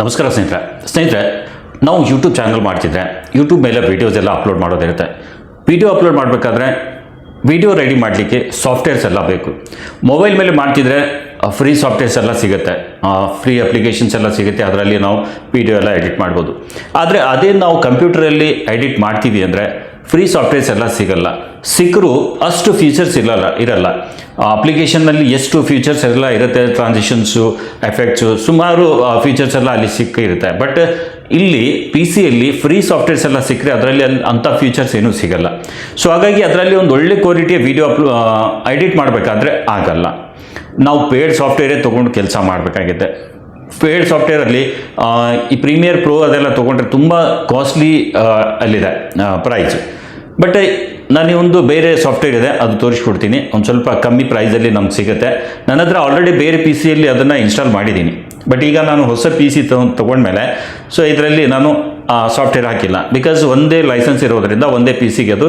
ನಮಸ್ಕಾರ ಸ್ನೇಹಿತರೆ. ಸ್ನೇಹಿತರೆ, ನಾವು ಯೂಟ್ಯೂಬ್ ಚಾನಲ್ ಮಾಡ್ತಿದ್ರೆ ಯೂಟ್ಯೂಬ್ ಮೇಲೆ ವೀಡಿಯೋಸ್ ಎಲ್ಲ ಅಪ್ಲೋಡ್ ಮಾಡೋದಿರುತ್ತೆ. ವಿಡಿಯೋ ಅಪ್ಲೋಡ್ ಮಾಡಬೇಕಾದ್ರೆ ವಿಡಿಯೋ ರೆಡಿ ಮಾಡಲಿಕ್ಕೆ ಸಾಫ್ಟ್ವೇರ್ಸ್ ಎಲ್ಲ ಬೇಕು. ಮೊಬೈಲ್ ಮೇಲೆ ಮಾಡ್ತಿದ್ರೆ ಫ್ರೀ ಸಾಫ್ಟ್ವೇರ್ಸ್ ಎಲ್ಲ ಸಿಗುತ್ತೆ. ಫ್ರೀ ಅಪ್ಲಿಕೇಶನ್ಸ್ ಎಲ್ಲ ಸಿಗುತ್ತೆ. ಅದರಲ್ಲಿ ನಾವು ವಿಡಿಯೋ ಎಲ್ಲ ಎಡಿಟ್ ಮಾಡ್ಬೋದು. ಆದರೆ ಅದೇ ನಾವು ಕಂಪ್ಯೂಟರಲ್ಲಿ ಎಡಿಟ್ ಮಾಡ್ತೀವಿ ಅಂದರೆ ಫ್ರೀ ಸಾಫ್ಟ್ವೇರ್ಸ್ ಎಲ್ಲ ಸಿಗಲ್ಲ. ಸಿಕ್ಕರೂ ಅಷ್ಟು ಫೀಚರ್ಸ್ ಇರಲ್ಲ. ಇರಲ್ಲ ಅಪ್ಲಿಕೇಶನ್ನಲ್ಲಿ ಎಷ್ಟು ಫೀಚರ್ಸ್ ಎಲ್ಲ ಇರುತ್ತೆ ಟ್ರಾನ್ಸಿಷನ್ಸು ಎಫೆಕ್ಟ್ಸು ಸುಮಾರು ಫೀಚರ್ಸ್ ಎಲ್ಲ ಅಲ್ಲಿ ಸಿಕ್ಕಿರುತ್ತೆ ಬಟ್ ಇಲ್ಲಿ ಪಿ ಸಿಯಲ್ಲಿ ಫ್ರೀ ಸಾಫ್ಟ್ವೇರ್ಸ್ ಎಲ್ಲ ಸಿಕ್ಕರೆ ಅದರಲ್ಲಿ ಅಲ್ಲಿ ಅಂಥ ಫೀಚರ್ಸ್ ಏನೂ ಸಿಗಲ್ಲ. ಸೊ ಹಾಗಾಗಿ ಅದರಲ್ಲಿ ಒಂದು ಒಳ್ಳೆ ಕ್ವಾಲಿಟಿಯ ವಿಡಿಯೋ ಅಪ್ ಎಡಿಟ್ ಮಾಡಬೇಕಾದ್ರೆ ಆಗಲ್ಲ. ನಾವು ಪೇಡ್ ಸಾಫ್ಟ್ವೇರೇ ತೊಗೊಂಡು ಕೆಲಸ ಮಾಡಬೇಕಾಗಿದೆ ಪೇಡ್ ಸಾಫ್ಟ್ವೇರಲ್ಲಿ ಈ ಪ್ರೀಮಿಯರ್ ಪ್ರೋ ಅದೆಲ್ಲ ತೊಗೊಂಡ್ರೆ ತುಂಬ ಕಾಸ್ಟ್ಲಿ ಅಲ್ಲಿದೆ ಪ್ರೈಸ್ ಬಟ್ ನಾನು ಒಂದು ಬೇರೆ ಸಾಫ್ಟ್ವೇರ್ ಇದೆ, ಅದು ತೋರಿಸ್ಕೊಡ್ತೀನಿ. ಒಂದು ಸ್ವಲ್ಪ ಕಮ್ಮಿ ಪ್ರೈಸಲ್ಲಿ ನಮ್ಗೆ ಸಿಗುತ್ತೆ. ನನ್ನ ಹತ್ರ ಆಲ್ರೆಡಿ ಬೇರೆ ಪಿ ಸಿಯಲ್ಲಿ ಅದನ್ನು ಇನ್ಸ್ಟಾಲ್ ಮಾಡಿದ್ದೀನಿ ಬಟ್ ಈಗ ನಾನು ಹೊಸ ಪಿ ಸಿ ತೊಗೊಂಡ್ಮೇಲೆ ಸೊ ಇದರಲ್ಲಿ ನಾನು ಸಾಫ್ಟ್ವೇರ್ ಹಾಕಿಲ್ಲ. ಬಿಕಾಸ್ ಒಂದೇ ಲೈಸೆನ್ಸ್ ಇರೋದರಿಂದ ಒಂದೇ ಪಿ ಸಿಗೆ ಅದು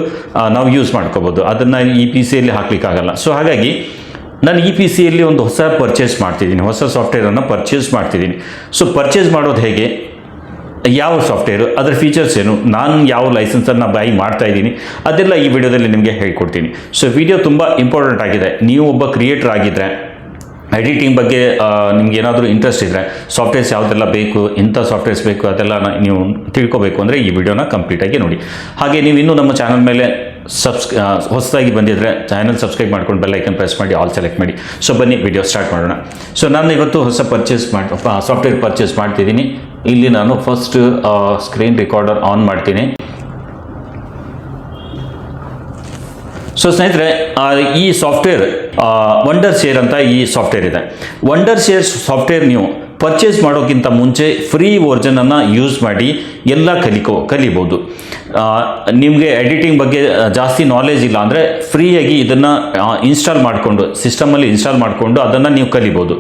ನಾವು ಯೂಸ್ ಮಾಡ್ಕೋಬೋದು. ಅದನ್ನು ಈ ಪಿ ಸಿಯಲ್ಲಿ ಹಾಕ್ಲಿಕ್ಕಾಗಲ್ಲ. ಸೊ ಹಾಗಾಗಿ, ನಾನು ಈ ಪಿ ಸಿಯಲ್ಲಿ ಒಂದು ಹೊಸ ಪರ್ಚೇಸ್ ಮಾಡ್ತಿದ್ದೀನಿ ಹೊಸ ಸಾಫ್ಟ್ವೇರನ್ನು ಪರ್ಚೇಸ್ ಮಾಡ್ತಿದ್ದೀನಿ ಸೊ ಪರ್ಚೇಸ್ ಮಾಡೋದು ಹೇಗೆ? ಯಾವ ಸಾಫ್ಟ್ವೇರು ಅದರ ಫೀಚರ್ಸ್ ಏನು, ನಾನು ಯಾವ ಲೈಸೆನ್ಸನ್ನು ಬೈ ಮಾಡ್ತಾ ಇದ್ದೀನಿ, ಅದೆಲ್ಲ ಈ ವಿಡಿಯೋದಲ್ಲಿ ನಿಮಗೆ ಹೇಳ್ಕೊಡ್ತೀನಿ. ಸೊ ವಿಡಿಯೋ ತುಂಬ ಇಂಪಾರ್ಟೆಂಟ್ ಆಗಿದೆ. ನೀವು ಒಬ್ಬ ಕ್ರಿಯೇಟರ್ ಆಗಿದ್ದರೆ ಎಡಿಟಿಂಗ್ ಬಗ್ಗೆ ನಿಮ್ಗೆ ಏನಾದರೂ ಇಂಟ್ರೆಸ್ಟ್ ಇದ್ದರೆ ಸಾಫ್ಟ್ವೇರ್ಸ್ ಯಾವುದೆಲ್ಲ ಬೇಕು, ಇಂಥ ಸಾಫ್ಟ್ವೇರ್ಸ್ ಬೇಕು, ಅದೆಲ್ಲ ನೀವು ತಿಳ್ಕೊಬೇಕು ಅಂದರೆ ಈ ವಿಡಿಯೋನ ಕಂಪ್ಲೀಟಾಗಿ ನೋಡಿ. ಹಾಗೆ ನೀವು ಇನ್ನೂ ನಮ್ಮ ಚಾನಲ್ ಮೇಲೆ ಸಬ್ಸ್ ಹೊಸದಾಗಿ ಬಂದಿದ್ದರೆ ಚಾನಲ್ ಸಬ್ಸ್ಕ್ರೈಬ್ ಮಾಡ್ಕೊಂಡು ಬೆಲ್ ಐಕನ್ ಪ್ರೆಸ್ ಮಾಡಿ ಆಲ್ ಸೆಲೆಕ್ಟ್ ಮಾಡಿ. ಸೊ ಬನ್ನಿ ವಿಡಿಯೋ ಸ್ಟಾರ್ಟ್ ಮಾಡೋಣ. ಸೊ ನಾನು ಇವತ್ತು ಹೊಸ ಪರ್ಚೇಸ್ ಮಾಡಿ ಸಾಫ್ಟ್ವೇರ್ ಪರ್ಚೇಸ್ ಮಾಡ್ತಿದ್ದೀನಿ. ಇಲ್ಲಿ ನಾನು ಫಸ್ಟ್ ಸ್ಕ್ರೀನ್ ರೆಕಾರ್ಡರ್ ಆನ್ ಮಾಡ್ತೀನಿ. ಸೊ ಸ್ನೇಹಿತರೆ ಈ ಸಾಫ್ಟ್ವೇರ್ ವಂಡರ್ ಶೇರ್ ಅಂತ ಈ ಸಾಫ್ಟ್ವೇರ್ ಇದೆ. ವಂಡರ್ ಶೇರ್ ಸಾಫ್ಟ್ವೇರ್ ನೀವು ಪರ್ಚೇಸ್ ಮಾಡೋಕ್ಕಿಂತ ಮುಂಚೆ ಫ್ರೀ ವರ್ಜನನ್ನು ಯೂಸ್ ಮಾಡಿ ಎಲ್ಲ ಕಲಿಕೋ ಕಲಿಬೋದು. ನಿಮಗೆ ಎಡಿಟಿಂಗ್ ಬಗ್ಗೆ ಜಾಸ್ತಿ ನಾಲೆಜ್ ಇಲ್ಲ ಅಂದರೆ ಫ್ರೀಯಾಗಿ ಇದನ್ನು ಇನ್ಸ್ಟಾಲ್ ಮಾಡಿಕೊಂಡು ಸಿಸ್ಟಮಲ್ಲಿ ಇನ್ಸ್ಟಾಲ್ ಮಾಡಿಕೊಂಡು ಅದನ್ನು ನೀವು ಕಲಿಬೋದು.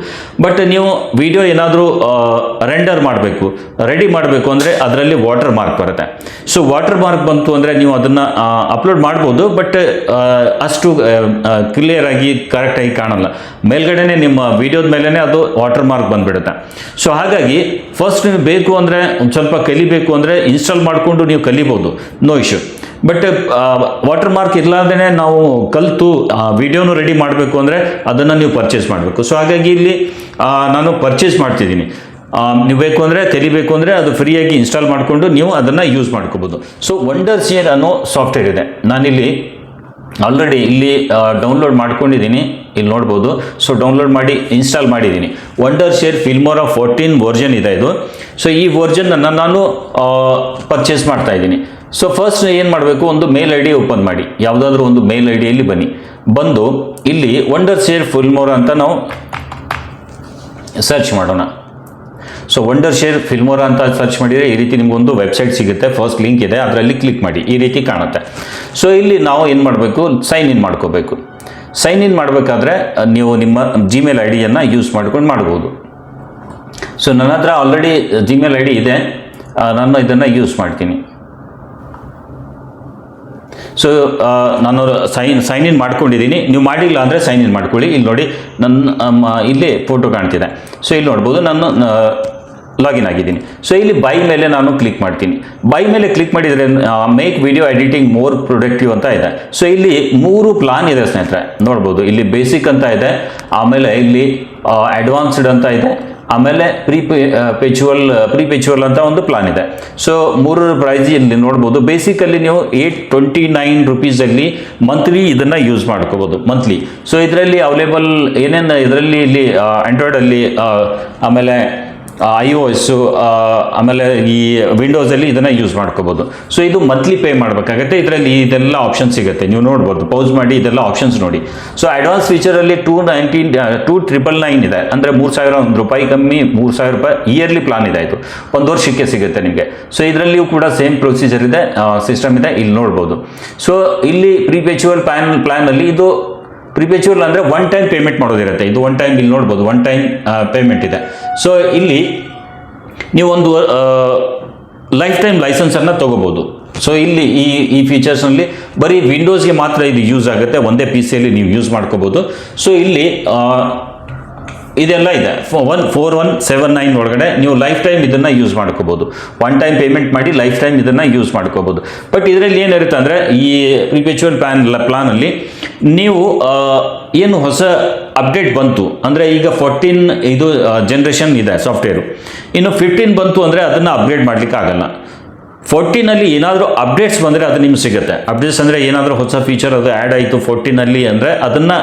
ಬಟ್ ನೀವು ವಿಡಿಯೋ ಏನಾದರೂ ರೆಂಡರ್ ಮಾಡಬೇಕು ರೆಡಿ ಮಾಡಬೇಕು ಅಂದರೆ ಅದರಲ್ಲಿ ವಾಟರ್ ಮಾರ್ಕ್ ಬರುತ್ತೆ. ಸೊ ವಾಟರ್ ಮಾರ್ಕ್ ಬಂತು ಅಂದರೆ ನೀವು ಅದನ್ನು ಅಪ್ಲೋಡ್ ಮಾಡ್ಬೋದು ಬಟ್ ಅಷ್ಟು ಕ್ಲಿಯರ್ ಆಗಿ ಕರೆಕ್ಟಾಗಿ ಕಾಣಲ್ಲ. ಮೇಲ್ಗಡೆನೆ ನಿಮ್ಮ ವಿಡಿಯೋದ ಮೇಲೇ ಅದು ವಾಟರ್ ಮಾರ್ಕ್ ಬಂದುಬಿಡುತ್ತೆ. ಸೊ ಹಾಗಾಗಿ ಫಸ್ಟ್ ನೀವು ಬೇಕು ಅಂದರೆ ಒಂದು ಸ್ವಲ್ಪ ಕಲಿಬೇಕು ಅಂದರೆ ಇನ್ಸ್ಟಾಲ್ ಮಾಡಿಕೊಂಡು ನೀವು ಕಲಿಬೋದು. No issue but watermark ಇರಲಾರ್ದೇ ನಾವು ಕಲಿತು ವಿಡಿಯೋನು ರೆಡಿ ಮಾಡಬೇಕು ಅಂದರೆ ಅದನ್ನು ನೀವು ಪರ್ಚೇಸ್ ಮಾಡಬೇಕು. ಸೊ ಹಾಗಾಗಿ ಇಲ್ಲಿ ನಾನು ಪರ್ಚೇಸ್ ಮಾಡ್ತಿದ್ದೀನಿ. ನೀವು ಬೇಕು ಅಂದರೆ ಕಲಿಬೇಕು ಅಂದರೆ ಅದು ಫ್ರೀಯಾಗಿ ಇನ್ಸ್ಟಾಲ್ ಮಾಡಿಕೊಂಡು ನೀವು ಅದನ್ನು ಯೂಸ್ ಮಾಡ್ಕೋಬೋದು. ಸೊ ವಂಡರ್ ಸಿಯರ್ ಅನ್ನೋ ಸಾಫ್ಟ್ವೇರ್ ಇದೆ. ನಾನಿಲ್ಲಿ ಆಲ್ರೆಡಿ ಇಲ್ಲಿ ಡೌನ್ಲೋಡ್ ಮಾಡ್ಕೊಂಡಿದ್ದೀನಿ. ಇಲ್ಲಿ ನೋಡ್ಬೋದು. ಸೊ ಡೌನ್ಲೋಡ್ ಮಾಡಿ ಇನ್ಸ್ಟಾಲ್ ಮಾಡಿದ್ದೀನಿ. Wondershare Filmora fourteen version ಇದೆ ಇದು. ಸೊ ಈ ವರ್ಜನ್ನನ್ನು ನಾನು ಪರ್ಚೇಸ್ ಮಾಡ್ತಾ ಇದ್ದೀನಿ. ಸೊ ಫಸ್ಟ್ ಏನು ಮಾಡಬೇಕು? ಒಂದು ಮೇಲ್ ಐ ಡಿ ಓಪನ್ ಮಾಡಿ. ಯಾವುದಾದ್ರೂ ಒಂದು ಮೇಲ್ ಐ ಡಿಯಲ್ಲಿ ಬನ್ನಿ. ಬಂದು, ಇಲ್ಲಿ ವಂಡರ್ ಶೇರ್ ಫಿಲ್ಮೋರ ಅಂತ ನಾವು ಸರ್ಚ್ ಮಾಡೋಣ. ಸೊ ವಂಡರ್ ಶೇರ್ ಫಿಲ್ಮೋರ ಅಂತ ಸರ್ಚ್ ಮಾಡಿದರೆ ಈ ರೀತಿ ನಿಮಗೊಂದು ವೆಬ್ಸೈಟ್ ಸಿಗುತ್ತೆ. ಫಸ್ಟ್ ಲಿಂಕ್ ಇದೆ. ಅದರಲ್ಲಿ ಕ್ಲಿಕ್ ಮಾಡಿ. ಈ ರೀತಿ ಕಾಣುತ್ತೆ. ಸೊ ಇಲ್ಲಿ ನಾವು ಏನು ಮಾಡಬೇಕು? ಸೈನ್ ಇನ್ ಮಾಡ್ಕೋಬೇಕು. ಸೈನ್ ಇನ್ ಮಾಡಬೇಕಾದ್ರೆ ನೀವು ನಿಮ್ಮ ಜಿಮೇಲ್ ಐ ಡಿಯನ್ನು ಯೂಸ್ ಮಾಡ್ಕೊಂಡು ಮಾಡ್ಬೋದು. ಸೊ ನನ್ನ ಹತ್ರ ಆಲ್ರೆಡಿ ಜಿಮೇಲ್ ಐ ಡಿ ಇದೆ. ನಾನು ಇದನ್ನು ಯೂಸ್ ಮಾಡ್ತೀನಿ. ಸೊ ನಾನು ಸೈನ್ ಸೈನ್ ಇನ್ ಮಾಡ್ಕೊಂಡಿದ್ದೀನಿ ನೀವು ಮಾಡಿಲ್ಲ ಅಂದರೆ ಸೈನ್ ಇನ್ ಮಾಡ್ಕೊಳ್ಳಿ. ಇಲ್ಲಿ ನೋಡಿ ನನ್ನ ಇಲ್ಲಿ ಫೋಟೋ ಕಾಣ್ತಿದೆ. ಸೊ ಇಲ್ಲಿ ನೋಡ್ಬೋದು ನಾನು ಲಾಗಿನ್ ಆಗಿದ್ದೀನಿ. ಸೊ ಇಲ್ಲಿ ಬೈ ಮೇಲೆ ನಾನು ಕ್ಲಿಕ್ ಮಾಡ್ತೀನಿ. ಬೈ ಮೇಲೆ ಕ್ಲಿಕ್ ಮಾಡಿದರೆ make video editing more productive ಅಂತ ಇದೆ. ಸೊ ಇಲ್ಲಿ ಮೂರು ಪ್ಲಾನ್ ಇದೆ ಸ್ನೇಹಿತರೆ. ನೋಡ್ಬೋದು. ಇಲ್ಲಿ ಬೇಸಿಕ್ ಅಂತ ಇದೆ. ಆಮೇಲೆ ಇಲ್ಲಿ ಅಡ್ವಾನ್ಸ್ಡ್ ಅಂತ ಇದೆ. ಆಮೇಲೆ ಪ್ರೀ ಪೆಚುವಲ್ ಪ್ರೀ ಪೆಚುವಲ್ ಅಂತ ಒಂದು ಪ್ಲಾನ್ ಇದೆ. ಸೊ ಮೂರರ ಪ್ರೈಸ್ ಇಲ್ಲಿ ನೋಡ್ಬೋದು. ಬೇಸಿಕಲಿ ನೀವು ಏಟ್ ಟ್ವೆಂಟಿ ನೈನ್ ರುಪೀಸಲ್ಲಿ ಮಂತ್ಲಿ ಇದನ್ನು ಯೂಸ್ ಮಾಡ್ಕೋಬೋದು ಮಂತ್ಲಿ ಸೊ ಇದರಲ್ಲಿ ಅವೈಲೇಬಲ್ ಏನೇನು, ಇದರಲ್ಲಿ ಇಲ್ಲಿ ಆಂಡ್ರಾಯ್ಡಲ್ಲಿ ಆಮೇಲೆ ಐ ಓ ಎಸ್ಸು ಆಮೇಲೆ ಈ ವಿಂಡೋಸಲ್ಲಿ ಇದನ್ನು ಯೂಸ್ ಮಾಡ್ಕೋಬೋದು. ಸೊ ಇದು ಮಂತ್ಲಿ ಪೇ ಮಾಡಬೇಕಾಗತ್ತೆ. ಇದರಲ್ಲಿ ಇದೆಲ್ಲ ಆಪ್ಷನ್ ಸಿಗುತ್ತೆ. ನೀವು ನೋಡ್ಬೋದು ಪೌಸ್ ಮಾಡಿ ಇದೆಲ್ಲ ಆಪ್ಷನ್ಸ್ ನೋಡಿ. So advance ಫೀಚರಲ್ಲಿ two nineteen two triple nine ಇದೆ. ಅಂದರೆ ಮೂರು ಸಾವಿರ ಒಂದು ರೂಪಾಯಿ ಕಮ್ಮಿ, ಮೂರು ಸಾವಿರ ರೂಪಾಯಿ ಇಯರ್ಲಿ ಪ್ಲಾನ್ ಇದೆ ಇದು. ಒಂದು ವರ್ಷಕ್ಕೆ ಸಿಗುತ್ತೆ ನಿಮಗೆ. ಸೊ ಇದರಲ್ಲಿಯೂ ಕೂಡ ಸೇಮ್ ಪ್ರೊಸೀಜರ್ ಇದೆ ಸಿಸ್ಟಮ್ ಇದೆ. ಇಲ್ಲಿ ನೋಡ್ಬೋದು. ಸೊ ಇಲ್ಲಿ ಪ್ರಿಪೇಚುವಲ್ ಪ್ಲಾನ್ ಪ್ಲ್ಯಾನಲ್ಲಿ ಇದು ಪ್ರಿಪೇಚುವಲ್ ಅಂದರೆ ಒನ್ ಟೈಮ್ ಪೇಮೆಂಟ್ ಮಾಡೋದಿರುತ್ತೆ. ಇದು ಒನ್ ಟೈಮ್ ಇಲ್ಲಿ ನೋಡ್ಬೋದು ಒನ್ ಟೈಮ್ ಪೇಮೆಂಟ್ ಇದೆ. ಸೊ ಇಲ್ಲಿ ನೀವು ಒಂದು ಲೈಫ್ ಟೈಮ್ ಲೈಸೆನ್ಸನ್ನು ತೊಗೋಬೋದು. ಸೊ ಇಲ್ಲಿ ಈ ಈ ಫೀಚರ್ಸ್ನಲ್ಲಿ ಬರೀ ವಿಂಡೋಸ್ಗೆ ಮಾತ್ರ ಇದು ಯೂಸ್ ಆಗುತ್ತೆ. ಒಂದೇ ಪಿ ಸಿಯಲ್ಲಿ ನೀವು ಯೂಸ್ ಮಾಡ್ಕೋಬೋದು. ಸೊ ಇಲ್ಲಿ ಇದೆಲ್ಲ ಇದೆ. One four one seven nine ಒಳಗಡೆ ನೀವು ಲೈಫ್ ಟೈಮ್ ಇದನ್ನು ಯೂಸ್ ಮಾಡ್ಕೋಬೋದು. ಒನ್ ಟೈಮ್ ಪೇಮೆಂಟ್ ಮಾಡಿ ಲೈಫ್ ಟೈಮ್ ಇದನ್ನು ಯೂಸ್ ಮಾಡ್ಕೋಬೋದು. ಬಟ್ ಇದರಲ್ಲಿ ಏನಿರುತ್ತೆ ಅಂದರೆ ಈ ಪ್ರಿಪೆಚುವಲ್ ಪ್ಲಾನ್ ಪ್ಲಾನಲ್ಲಿ ನೀವು ಏನು ಹೊಸ ಅಪ್ಡೇಟ್ ಬಂತು. ಅಂದರೆ ಈಗ ಫೋರ್ಟೀನ್ ಇದು ಜನ್ರೇಷನ್ ಇದೆ ಸಾಫ್ಟ್ವೇರು ಇನ್ನು ಫಿಫ್ಟೀನ್ ಬಂತು ಅಂದರೆ ಅದನ್ನು ಅಪ್ಗ್ರೇಡ್ ಮಾಡಲಿಕ್ಕೆ ಆಗಲ್ಲ. ಫೋರ್ಟೀನಲ್ಲಿ ಏನಾದರೂ ಅಪ್ಡೇಟ್ಸ್ ಬಂದರೆ ಅದು ನಿಮ್ಗೆ ಸಿಗುತ್ತೆ. ಅಪ್ಡೇಟ್ಸ್ ಅಂದರೆ ಏನಾದರೂ ಹೊಸ ಫೀಚರ್ ಅದು ಆ್ಯಡ್ ಆಯಿತು ಫೋರ್ಟೀನಲ್ಲಿ ಅಂದರೆ ಅದನ್ನು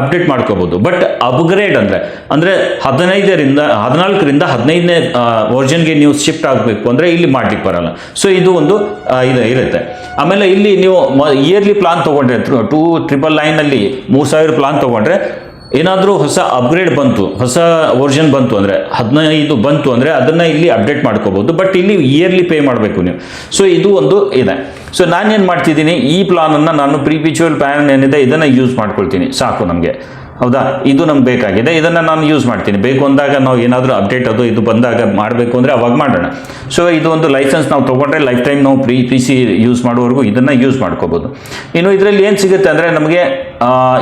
ಅಪ್ಡೇಟ್ ಮಾಡ್ಕೋಬೋದು. ಬಟ್ ಅಪ್ಗ್ರೇಡ್ ಅಂದರೆ ಅಂದರೆ ಹದಿನೈದರಿಂದ, ಹದಿನಾಲ್ಕರಿಂದ ಹದಿನೈದನೇ ವರ್ಜನ್ಗೆ ನೀವು ಶಿಫ್ಟ್ ಆಗಬೇಕು ಅಂದರೆ ಇಲ್ಲಿ ಮಾಡ್ಲಿಕ್ಕೆ ಬರಲ್ಲ. ಸೊ ಇದು ಒಂದು ಇದು ಇರುತ್ತೆ. ಆಮೇಲೆ ಇಲ್ಲಿ ನೀವು ಇಯರ್ಲಿ ಪ್ಲಾನ್ ತೊಗೊಂಡ್ರೆ ಟೂ ಟ್ರಿಪಲ್ ನೈನಲ್ಲಿ ಮೂರು ಸಾವಿರ ಪ್ಲಾನ್ ತೊಗೊಂಡ್ರೆ ಏನಾದರೂ ಹೊಸ ಅಪ್ಗ್ರೇಡ್ ಬಂತು, ಹೊಸ ವರ್ಷನ್ ಬಂತು ಅಂದರೆ, ಹದಿನೈದು ಬಂತು ಅಂದರೆ ಅದನ್ನು ಇಲ್ಲಿ ಅಪ್ಡೇಟ್ ಮಾಡ್ಕೋಬೋದು ಬಟ್ ಇಲ್ಲಿ ಇಯರ್ಲಿ ಪೇ ಮಾಡಬೇಕು ನೀವು. ಸೊ ಇದು ಒಂದು ಇದೆ. ಸೊ ನಾನೇನು ಮಾಡ್ತಿದ್ದೀನಿ, ಈ ಪ್ಲಾನನ್ನು ನಾನು ಪ್ರೀಪಿಚುವಲ್ ಪ್ಲಾನ್ ಏನಿದೆ, ಇದನ್ನು ಯೂಸ್ ಮಾಡ್ಕೊಳ್ತೀನಿ. ಸಾಕು ನಮಗೆ. ಹೌದಾ? ಇದು ನಮ್ಗೆ ಬೇಕಾಗಿದೆ, ಇದನ್ನು ನಾನು ಯೂಸ್ ಮಾಡ್ತೀನಿ. ಬೇಕು ಅಂದಾಗ ನಾವು ಏನಾದರೂ ಅಪ್ಡೇಟ್ ಅದು, ಇದು ಬಂದಾಗ ಮಾಡಬೇಕು ಅಂದರೆ ಅವಾಗ ಮಾಡೋಣ. ಸೊ ಇದು ಒಂದು ಲೈಸೆನ್ಸ್ ನಾವು ತೊಗೊಂಡ್ರೆ ಲೈಫ್ ಟೈಮ್ ನಾವು ಪ್ರೀ ಪಿ ಸಿ ಯೂಸ್ ಮಾಡೋವರೆಗೂ ಇದನ್ನು ಯೂಸ್ ಮಾಡ್ಕೋಬೋದು ಇನ್ನು ಇದರಲ್ಲಿ ಏನು ಸಿಗುತ್ತೆ ಅಂದರೆ ನಮಗೆ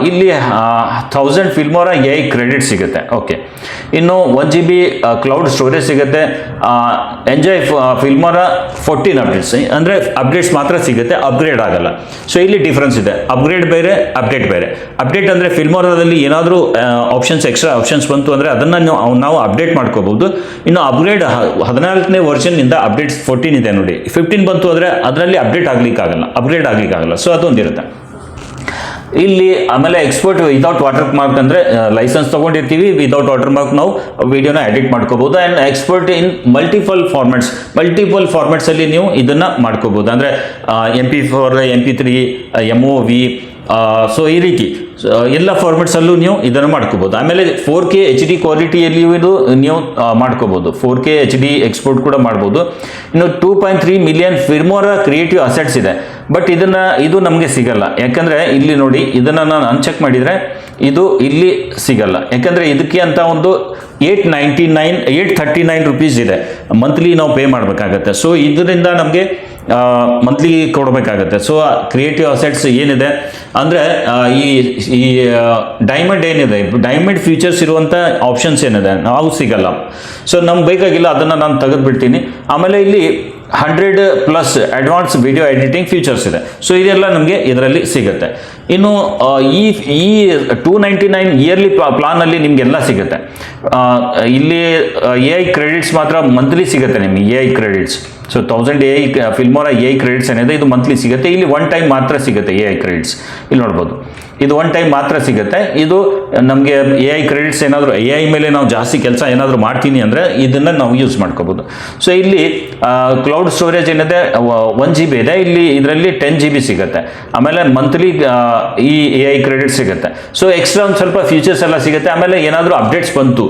ಇಲ್ಲಿ ಥೌಸಂಡ್ ಫಿಲ್ಮೋರ ಎ ಕ್ರೆಡಿಟ್ ಸಿಗುತ್ತೆ. ಓಕೆ ಇನ್ನು one G B cloud storage ಸಿಗುತ್ತೆ. ಎಂಜಾಯ್ ಫಿಲ್ಮೋರ ಫೋರ್ಟೀನ್ ಅಪ್ಡೇಟ್ಸ್ ಅಂದರೆ ಅಪ್ಡೇಟ್ಸ್ ಮಾತ್ರ ಸಿಗುತ್ತೆ ಅಪ್ಗ್ರೇಡ್ ಆಗಲ್ಲ. ಸೊ ಇಲ್ಲಿ ಡಿಫ್ರೆನ್ಸ್ ಇದೆ. ಅಪ್ಗ್ರೇಡ್ ಬೇರೆ ಅಪ್ಡೇಟ್ ಬೇರೆ. ಅಪ್ಡೇಟ್ ಅಂದರೆ ಫಿಲ್ಮೋರದಲ್ಲಿ ಏನಾದರೂ ಆಪ್ಷನ್ಸ್ ಎಕ್ಸ್ಟ್ರಾ ಆಪ್ಷನ್ಸ್ ಬಂತು ಅಂದರೆ ಅದನ್ನು ನಾವು ನಾವು ಅಪ್ಡೇಟ್ ಮಾಡ್ಕೋಬಹುದು. ಇನ್ನು ಅಪ್ಗ್ರೇಡ್ ಹದಿನಾಲ್ಕನೇ ವರ್ಷನ್ನಿಂದ ಅಪ್ಡೇಟ್ಸ್ ಫೋರ್ಟೀನ್ ಇದೆ ನೋಡಿ. ಫಿಫ್ಟೀನ್ ಬಂತು ಅಂದರೆ ಅದರಲ್ಲಿ ಅಪ್ಡೇಟ್ ಆಗಲಿಕ್ಕಾಗಲ್ಲ ಅಪ್ಗ್ರೇಡ್ ಆಗಲಿಕ್ಕಾಗಲ್ಲ. ಸೊ ಅದೊಂದಿರುತ್ತೆ. ಇಲ್ಲಿ ಆಮೇಲೆ ಎಕ್ಸ್ಪೋರ್ಟ್ ವಿತೌಟ್ ವಾಟರ್ ಮಾರ್ಕ್ ಅಂದರೆ ಲೈಸೆನ್ಸ್ ತೊಗೊಂಡಿರ್ತೀವಿ. ವಿತೌಟ್ ವಾಟರ್ ಮಾರ್ಕ್ ನಾವು ವಿಡಿಯೋನ ಎಡಿಟ್ ಮಾಡ್ಕೋಬೋದು. And export in multiple formats multiple ಫಾರ್ಮೆಟ್ಸಲ್ಲಿ ನೀವು ಇದನ್ನು ಮಾಡ್ಕೋಬೋದು. ಅಂದರೆ M P four M P three M O V so ಈ ರೀತಿ. ಎಲ್ಲ ಫಾರ್ಮೆಟ್ಸಲ್ಲೂ ನೀವು ಇದನ್ನು ಮಾಡ್ಕೋಬೋದು. ಆಮೇಲೆ ಫೋರ್ ಕೆ ಎಚ್ ಡಿ ಕ್ವಾಲಿಟಿಯಲ್ಲಿಯೂ ಇದು ನೀವು ಮಾಡ್ಕೋಬೋದು. Four K H D export ಕೂಡ ಮಾಡ್ಬೋದು. ಇನ್ನು two point three million Filmora creative assets ಇದೆ. ಬಟ್ ಇದನ್ನು, ಇದು ನಮಗೆ ಸಿಗಲ್ಲ. ಯಾಕಂದರೆ ಇಲ್ಲಿ ನೋಡಿ, ಇದನ್ನು ನಾನು ಅನ್ಚೆಕ್ ಮಾಡಿದರೆ ಇದು ಇಲ್ಲಿ ಸಿಗಲ್ಲ. ಯಾಕಂದರೆ ಇದಕ್ಕೆ ಅಂತ ಒಂದು eight ninety nine eight thirty nine rupees ಇದೆ. ಮಂತ್ಲಿ ನಾವು ಪೇ ಮಾಡಬೇಕಾಗತ್ತೆ. ಸೊ ಇದರಿಂದ ನಮಗೆ ಮಂತ್ಲಿ ಕೊಡಬೇಕಾಗತ್ತೆ. ಸೊ ಕ್ರಿಯೇಟಿವ್ ಅಸೆಟ್ಸ್ ಏನಿದೆ? ಅಂದರೆ ಈ ಈ ಡೈಮಂಡ್ ಏನಿದೆ? ಡೈಮಂಡ್ ಫ್ಯೂಚರ್ಸ್ ಇರುವಂಥ ಆಪ್ಷನ್ಸ್ ಏನಿದೆ? ನಾವು ಸಿಗಲ್ಲ. ಸೊ ನಮ್ಗೆ ಬೇಕಾಗಿಲ್ಲ, ಅದನ್ನು ನಾನು ತೆಗೆದುಬಿಡ್ತೀನಿ. ಆಮೇಲೆ ಇಲ್ಲಿ hundred plus advance video editing futures ಇದೆ. ಸೊ ಇದೆಲ್ಲ ನಮಗೆ ಇದರಲ್ಲಿ ಸಿಗುತ್ತೆ. ಇನ್ನು ಈ ಈ ಟೂ ನೈಂಟಿ ನೈನ್ ಇಯರ್ಲಿ ಪ್ಲಾನಲ್ಲಿ ನಿಮಗೆಲ್ಲ ಸಿಗುತ್ತೆ. ಇಲ್ಲಿ ಎ ಐ ಕ್ರೆಡಿಟ್ಸ್ ಮಾತ್ರ ಮಂತ್ಲಿ ಸಿಗುತ್ತೆ ನಿಮಗೆ A I credits so thousand A I Filmora A I credits ಏನಿದೆ, ಇದು ಮಂತ್ಲಿ ಸಿಗುತ್ತೆ. ಇಲ್ಲಿ ಒನ್ ಟೈಮ್ ಮಾತ್ರ ಸಿಗುತ್ತೆ ಎ ಐ ಕ್ರೆಡಿಟ್ಸ್ ಇಲ್ಲಿ ನೋಡ್ಬೋದು. ಇದು ಒನ್ ಟೈಮ್ ಮಾತ್ರ ಸಿಗುತ್ತೆ. ಇದು ನಮಗೆ ಎ ಐ ಕ್ರೆಡಿಟ್ಸ್ ಏನಾದರೂ ಎ ಐ ಮೇಲೆ ನಾವು ಜಾಸ್ತಿ ಕೆಲಸ ಏನಾದರೂ ಮಾಡ್ತೀನಿ ಅಂದರೆ ಇದನ್ನು ನಾವು ಯೂಸ್ ಮಾಡ್ಕೋಬೋದು. ಸೊ ಇಲ್ಲಿ ಕ್ಲೌಡ್ ಸ್ಟೋರೇಜ್ ಏನಿದೆ ಒನ್ ಜಿ ಬಿ ಇದೆ. ಇಲ್ಲಿ ಇದರಲ್ಲಿ ಟೆನ್ ಜಿ ಬಿ ಸಿಗುತ್ತೆ. ಆಮೇಲೆ ಮಂತ್ಲಿ ಈ ಎ ಐ ಕ್ರೆಡಿಟ್ ಸಿಗುತ್ತೆ. ಸೊ ಎಕ್ಸ್ಟ್ರಾ ಒಂದು ಸ್ವಲ್ಪ ಫೀಚರ್ಸ್ ಎಲ್ಲ ಸಿಗುತ್ತೆ. ಆಮೇಲೆ ಏನಾದರೂ ಅಪ್ಡೇಟ್ಸ್ ಬಂತು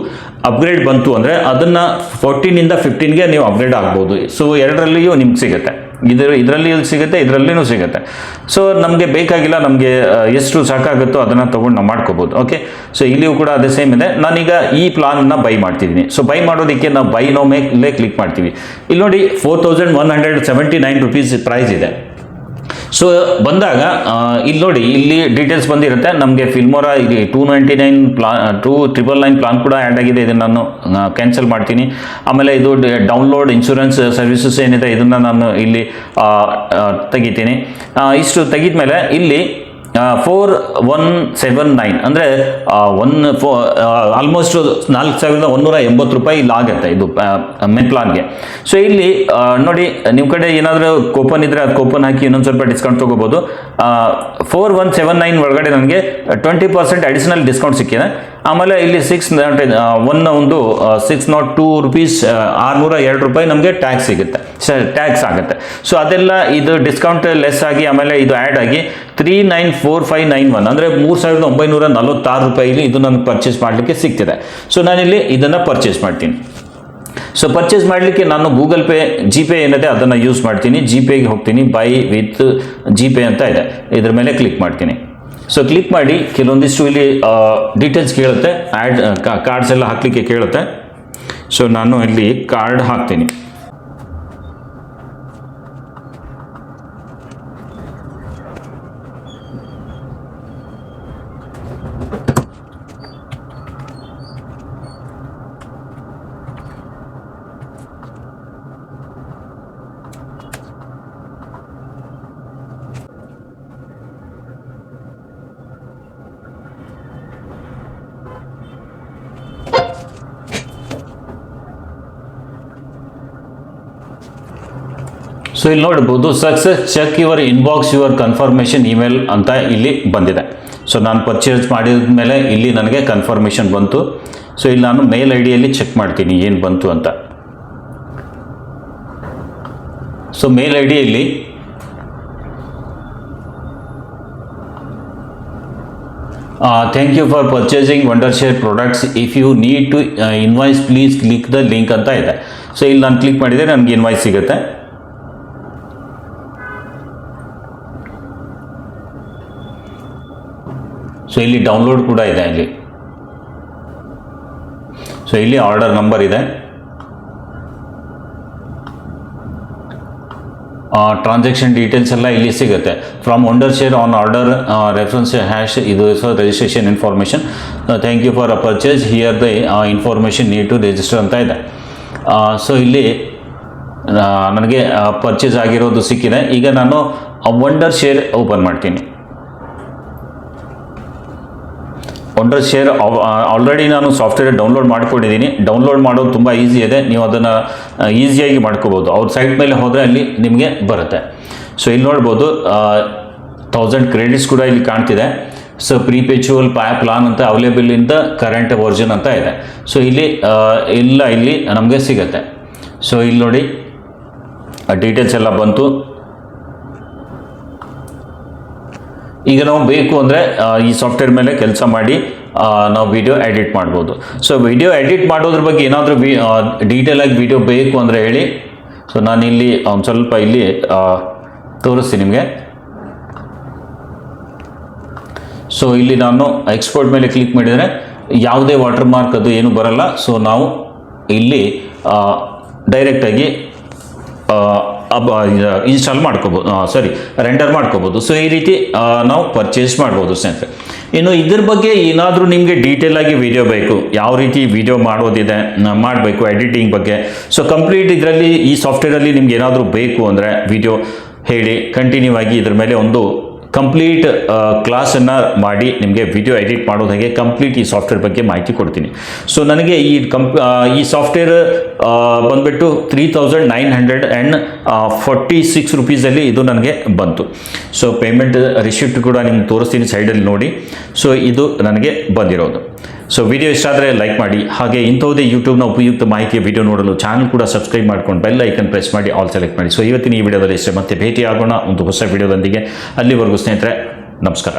ಅಪ್ಗ್ರೇಡ್ ಬಂತು ಅಂದರೆ ಅದನ್ನು ಫೋರ್ಟೀನಿಂದ ಫಿಫ್ಟೀನ್ಗೆ ನೀವು ಅಪ್ಗ್ರೇಡ್ ಆಗ್ಬೋದು. ಸೊ ಎರಡರಲ್ಲಿಯೂ ನಿಮ್ಗೆ ಸಿಗುತ್ತೆ. ಇದರ ಇದರಲ್ಲಿ ಸಿಗುತ್ತೆ, ಇದರಲ್ಲಿನೂ ಸಿಗುತ್ತೆ. ಸೊ ನಮಗೆ ಬೇಕಾಗಿಲ್ಲ, ನಮಗೆ ಎಷ್ಟು ಸಾಕಾಗುತ್ತೋ ಅದನ್ನು ತೊಗೊಂಡು ನಾವು ಮಾಡ್ಕೋಬೋದು ಓಕೆ ಸೊ ಇಲ್ಲಿಯೂ ಕೂಡ ಅದೇ ಸೇಮ್ ಇದೆ. ನಾನೀಗ ಈ ಪ್ಲಾನ್ನ ಬೈ ಮಾಡ್ತಿದ್ದೀನಿ ಸೊ ಬೈ ಮಾಡೋದಕ್ಕೆ ನಾವು ಬೈ ನೋ ಕ್ಲಿಕ್ ಮಾಡ್ತೀವಿ ಇಲ್ಲಿ ನೋಡಿ four thousand one hundred seventy nine rupees price ಇದೆ. ಸೊ ಬಂದಾಗ ಇಲ್ಲಿ ನೋಡಿ, ಇಲ್ಲಿ ಡೀಟೇಲ್ಸ್ ಬಂದಿರುತ್ತೆ. ನಮಗೆ ಫಿಲ್ಮೋರಾ ಇಲ್ಲಿ two ninety nine plan two triple nine plan ಕೂಡ ಆ್ಯಡ್ ಆಗಿದೆ. ಇದನ್ನು ನಾನು ಕ್ಯಾನ್ಸಲ್ ಮಾಡ್ತೀನಿ. ಆಮೇಲೆ ಇದು ಡೌನ್ಲೋಡ್ ಇನ್ಶೂರೆನ್ಸ್ ಸರ್ವಿಸಸ್ ಏನಿದೆ, ಇದನ್ನು ನಾನು ಇಲ್ಲಿ ತೆಗಿತೀನಿ. ಇಷ್ಟು ತೆಗಿದ ಮೇಲೆ ಇಲ್ಲಿ ಫೋರ್ ಒನ್ ಸೆವೆನ್ ನೈನ್ ಅಂದರೆ ಒನ್ ಫೋ ಆಲ್ಮೋಸ್ಟ್ ನಾಲ್ಕು ಸಾವಿರದ ಒಂದೂರ ಎಂಬತ್ತು ರೂಪಾಯಿ ಇಲ್ಲಿ ಆಗುತ್ತೆ ಇದು ಪ್ಲಾನ್ಗೆ ಸೊ ಇಲ್ಲಿ ನೋಡಿ ನಿಮ್ಮ ಕಡೆ ಏನಾದರೂ ಕೂಪನ್ ಇದ್ದರೆ ಅದು ಕೂಪನ್ ಹಾಕಿ ಇನ್ನೊಂದು ಸ್ವಲ್ಪ ಡಿಸ್ಕೌಂಟ್ ತೊಗೋಬೋದು. ಫೋರ್ ಒನ್ ಸೆವೆನ್ ನೈನ್ ಒಳಗಡೆ ನನಗೆ ಟ್ವೆಂಟಿ ಪರ್ಸೆಂಟ್ ಅಡಿಷನಲ್ ಡಿಸ್ಕೌಂಟ್ ಸಿಕ್ಕಿದೆ. ಆಮೇಲೆ ಇಲ್ಲಿ ಸಿಕ್ಸ್ ಒನ್ ಒಂದು ಸಿಕ್ಸ್ ನಾಟ್ ಟೂ ರುಪೀಸ್ ಆರುನೂರ ಎರಡು ರೂಪಾಯಿ ನಮಗೆ ಟ್ಯಾಕ್ಸ್ ಸಿಗುತ್ತೆ. ಟ್ಯಾಕ್ಸ್ ಆಗುತ್ತೆ. ಸೊ ಅದೆಲ್ಲ ಇದು ಡಿಸ್ಕೌಂಟ್ ಲೆಸ್ ಆಗಿ, ಆಮೇಲೆ ಇದು ಆ್ಯಡ್ ಆಗಿ three nine four five nine one ಅಂದರೆ ಮೂರು ಸಾವಿರದ ಒಂಬೈನೂರ ನಲವತ್ತಾರು ರೂಪಾಯಿಲಿ ಇದು ನನಗೆ ಪರ್ಚೇಸ್ ಮಾಡಲಿಕ್ಕೆ ಸಿಗ್ತಿದೆ. ಸೊ ನಾನಿಲ್ಲಿ ಇದನ್ನು ಪರ್ಚೇಸ್ ಮಾಡ್ತೀನಿ. ಸೊ ಪರ್ಚೇಸ್ ಮಾಡಲಿಕ್ಕೆ ನಾನು ಗೂಗಲ್ ಪೇ ಜಿ ಪೇ ಏನಿದೆ ಅದನ್ನು ಯೂಸ್ ಮಾಡ್ತೀನಿ. ಜಿ ಪೇಗೆ ಹೋಗ್ತೀನಿ. ಬೈ ವಿತ್ ಜಿ ಪೇ ಅಂತ ಇದೆ. ಇದ್ರ ಮೇಲೆ ಕ್ಲಿಕ್ ಮಾಡ್ತೀನಿ. ಸೊ ಕ್ಲಿಕ್ ಮಾಡಿ, ಕೆಲವೊಂದಿಷ್ಟು ಇಲ್ಲಿ ಡೀಟೇಲ್ಸ್ ಕೇಳುತ್ತೆ. ಆ್ಯಡ್ ಕಾರ್ಡ್ಸ್ ಎಲ್ಲ ಹಾಕಲಿಕ್ಕೆ ಕೇಳುತ್ತೆ. ಸೊ ನಾನು ಇಲ್ಲಿ ಕಾರ್ಡ್ ಹಾಕ್ತೀನಿ. ಇಲ್ಲಿ ನೋಡ್ಬೋದು success check your inbox your confirmation email ಅಂತ ಇಲ್ಲಿ ಬಂದಿದೆ. ಸೊ ನಾನು ಪರ್ಚೇಸ್ ಮಾಡಿದ ಮೇಲೆ ಇಲ್ಲಿ ನನಗೆ ಕನ್ಫರ್ಮೇಷನ್ ಬಂತು. ಸೊ ಇಲ್ಲಿ ನಾನು ಮೇಲ್ ಐ ಡಿಯಲ್ಲಿ ಚೆಕ್ ಮಾಡ್ತೀನಿ, ಏನು ಬಂತು ಅಂತ. So mail I ಡಿಯಲ್ಲಿ thank you for purchasing Wondershare products if you need to invoice please click the link ಅಂತ ಇದೆ. ಸೊ ಇಲ್ಲಿ ನಾನು ಕ್ಲಿಕ್ ಮಾಡಿದರೆ ನನಗೆ ಇನ್ವಾಯ್ಸ್ ಸಿಗುತ್ತೆ. ಸೊ ಇಲ್ಲಿ ಡೌನ್ಲೋಡ್ ಕೂಡ ಇದೆ ಇಲ್ಲಿ ಸೊ ಇಲ್ಲಿ ಆರ್ಡರ್ ನಂಬರ್ ಇದೆ. ಟ್ರಾನ್ಸಾಕ್ಷನ್ ಡೀಟೇಲ್ಸ್ ಎಲ್ಲ ಇಲ್ಲಿ ಸಿಗುತ್ತೆ. From Wondershare on order reference hash ಇದು registration information thank you for a purchase here the information need to register ಅಂತ ಇದೆ. ಸೊ ಇಲ್ಲಿ ನನಗೆ ಪರ್ಚೇಸ್ ಆಗಿರೋದು ಸಿಕ್ಕಿದೆ. ಈಗ ನಾನು ವಂಡರ್ ಶೇರ್ ಓಪನ್ ಮಾಡ್ತೀನಿ. ಒಂಡರ್ ಶೇರ್ ಆಲ್ರೆಡಿ ನಾನು ಸಾಫ್ಟ್ವೇರ್ ಡೌನ್ಲೋಡ್ ಮಾಡ್ಕೊಂಡಿದ್ದೀನಿ. ಡೌನ್ಲೋಡ್ ಮಾಡೋದು ತುಂಬ ಈಸಿ ಇದೆ. ನೀವು ಅದನ್ನು ಈಸಿಯಾಗಿ ಮಾಡ್ಕೋಬೋದು. ಅವ್ರ ಸೈಟ್ ಮೇಲೆ ಹೋದರೆ ಅಲ್ಲಿ ನಿಮಗೆ ಬರುತ್ತೆ. ಸೊ ಇಲ್ಲಿ ನೋಡ್ಬೋದು ತೌಸಂಡ್ ಕ್ರೆಡಿಟ್ಸ್ ಕೂಡ ಇಲ್ಲಿ ಕಾಣ್ತಿದೆ. ಸೊ ಪ್ರೀಪೇಚುವಲ್ ಪ್ಯಾ ಪ್ಲಾನ್ ಅಂತ ಅವೈಲೇಬಲ್ ಇಂದ ಕರೆಂಟ್ ವರ್ಜನ್ ಅಂತ ಇದೆ. ಸೊ ಇಲ್ಲಿ ಇಲ್ಲ, ಇಲ್ಲಿ ನಮಗೆ ಸಿಗುತ್ತೆ. ಸೊ ಇಲ್ಲಿ ನೋಡಿ ಡೀಟೇಲ್ಸ್ ಎಲ್ಲ ಬಂತು. ಈಗ ನಾವು ಬೇಕು ಅಂದರೆ ಈ ಸಾಫ್ಟ್ವೇರ್ ಮೇಲೆ ಕೆಲಸ ಮಾಡಿ ನಾವು ವಿಡಿಯೋ ಎಡಿಟ್ ಮಾಡ್ಬೋದು. ಸೊ ವಿಡಿಯೋ ಎಡಿಟ್ ಮಾಡೋದ್ರ ಬಗ್ಗೆ ಏನಾದರೂ ವಿ ಡೀಟೇಲ್ ಆಗಿ ವಿಡಿಯೋ ಬೇಕು ಅಂದರೆ ಹೇಳಿ. ಸೊ ಇಲ್ಲಿ ಒಂದು ಸ್ವಲ್ಪ ಇಲ್ಲಿ ತೋರಿಸ್ತೀನಿ ನಿಮಗೆ. ಸೊ ಇಲ್ಲಿ ನಾನು ಎಕ್ಸ್ಪೋರ್ಟ್ ಮೇಲೆ ಕ್ಲಿಕ್ ಮಾಡಿದರೆ, ಯಾವುದೇ ವಾಟರ್ ಮಾರ್ಕ್ ಅದು ಏನು ಬರಲ್ಲ. ಸೊ ನಾವು ಇಲ್ಲಿ ಡೈರೆಕ್ಟಾಗಿ ಇನ್ಸ್ಟಾಲ್ ಮಾಡ್ಕೋಬೋದು. ಸಾರಿ ರೆಂಡರ್ ಮಾಡ್ಕೋಬೋದು. ಸೊ ಈ ರೀತಿ ನಾವು ಪರ್ಚೇಸ್ ಮಾಡ್ಬೋದು ಸ್ನೇಹಿತರೆ. ಇನ್ನು ಇದ್ರ ಬಗ್ಗೆ ಏನಾದರೂ ನಿಮಗೆ ಡೀಟೇಲ್ ಆಗಿ ವಿಡಿಯೋ ಬೇಕು, ಯಾವ ರೀತಿ ವಿಡಿಯೋ ಮಾಡೋದಿದೆ ಮಾಡಬೇಕು ಎಡಿಟಿಂಗ್ ಬಗ್ಗೆ. ಸೊ ಕಂಪ್ಲೀಟ್ ಇದರಲ್ಲಿ, ಈ ಸಾಫ್ಟ್ವೇರಲ್ಲಿ ನಿಮ್ಗೆ ಏನಾದರೂ ಬೇಕು ಅಂದರೆ ವಿಡಿಯೋ ಹೇಳಿ ಕಂಟಿನ್ಯೂ ಆಗಿ ಇದ್ರ ಮೇಲೆ ಒಂದು ಕಂಪ್ಲೀಟ್ ಕ್ಲಾಸನ್ನು ಮಾಡಿ ನಿಮಗೆ ವಿಡಿಯೋ ಎಡಿಟ್ ಮಾಡೋದು ಹೇಗೆ ಕಂಪ್ಲೀಟ್ ಈ ಸಾಫ್ಟ್ವೇರ್ ಬಗ್ಗೆ ಮಾಹಿತಿ ಕೊಡ್ತೀನಿ. ಸೊ ನನಗೆ ಈ ಕಂಪ್ ಈ ಸಾಫ್ಟ್ವೇರ್ ಬಂದ್ಬಿಟ್ಟು three thousand nine hundred and forty six ರುಪೀಸಲ್ಲಿ ಇದು ನನಗೆ ಬಂತು. ಸೊ ಪೇಮೆಂಟ್ ರಿಸಿಪ್ಟ್ ಕೂಡ ನಿಮ್ಗೆ ತೋರಿಸ್ತೀನಿ ಸೈಡಲ್ಲಿ ನೋಡಿ. ಸೊ ಇದು ನನಗೆ ಬಂದಿರೋದು. ಸೊ ವಿಡಿಯೋ ಇಷ್ಟ ಆದರೆ ಲೈಕ್ ಮಾಡಿ. ಹಾಗೆ ಇಂಥವುದೇ ಯೂಟ್ಯೂಬ್ನ ಉಪಯುಕ್ತ ಮಾಹಿತಿಯ ವಿಡಿಯೋ ನೋಡಲು ಚಾನಲ್ ಕೂಡ ಸಬ್ಸ್ಕ್ರೈಬ್ ಮಾಡ್ಕೊಂಡು ಬೆಲ್ ಐಕನ್ ಪ್ರೆಸ್ ಮಾಡಿ ಆಲ್ ಸೆಲೆಕ್ಟ್ ಮಾಡಿ. ಸೊ ಇವತ್ತಿನ ಈ ವಿಡಿಯೋದಲ್ಲಿ ಇಷ್ಟೇ. ಮತ್ತೆ ಭೇಟಿ ಆಗೋಣ ಒಂದು ಹೊಸ ವಿಡಿಯೋದೊಂದಿಗೆ ಅಲ್ಲಿವರೆಗೂ ಸ್ನೇಹಿತರೆ, ನಮಸ್ಕಾರ.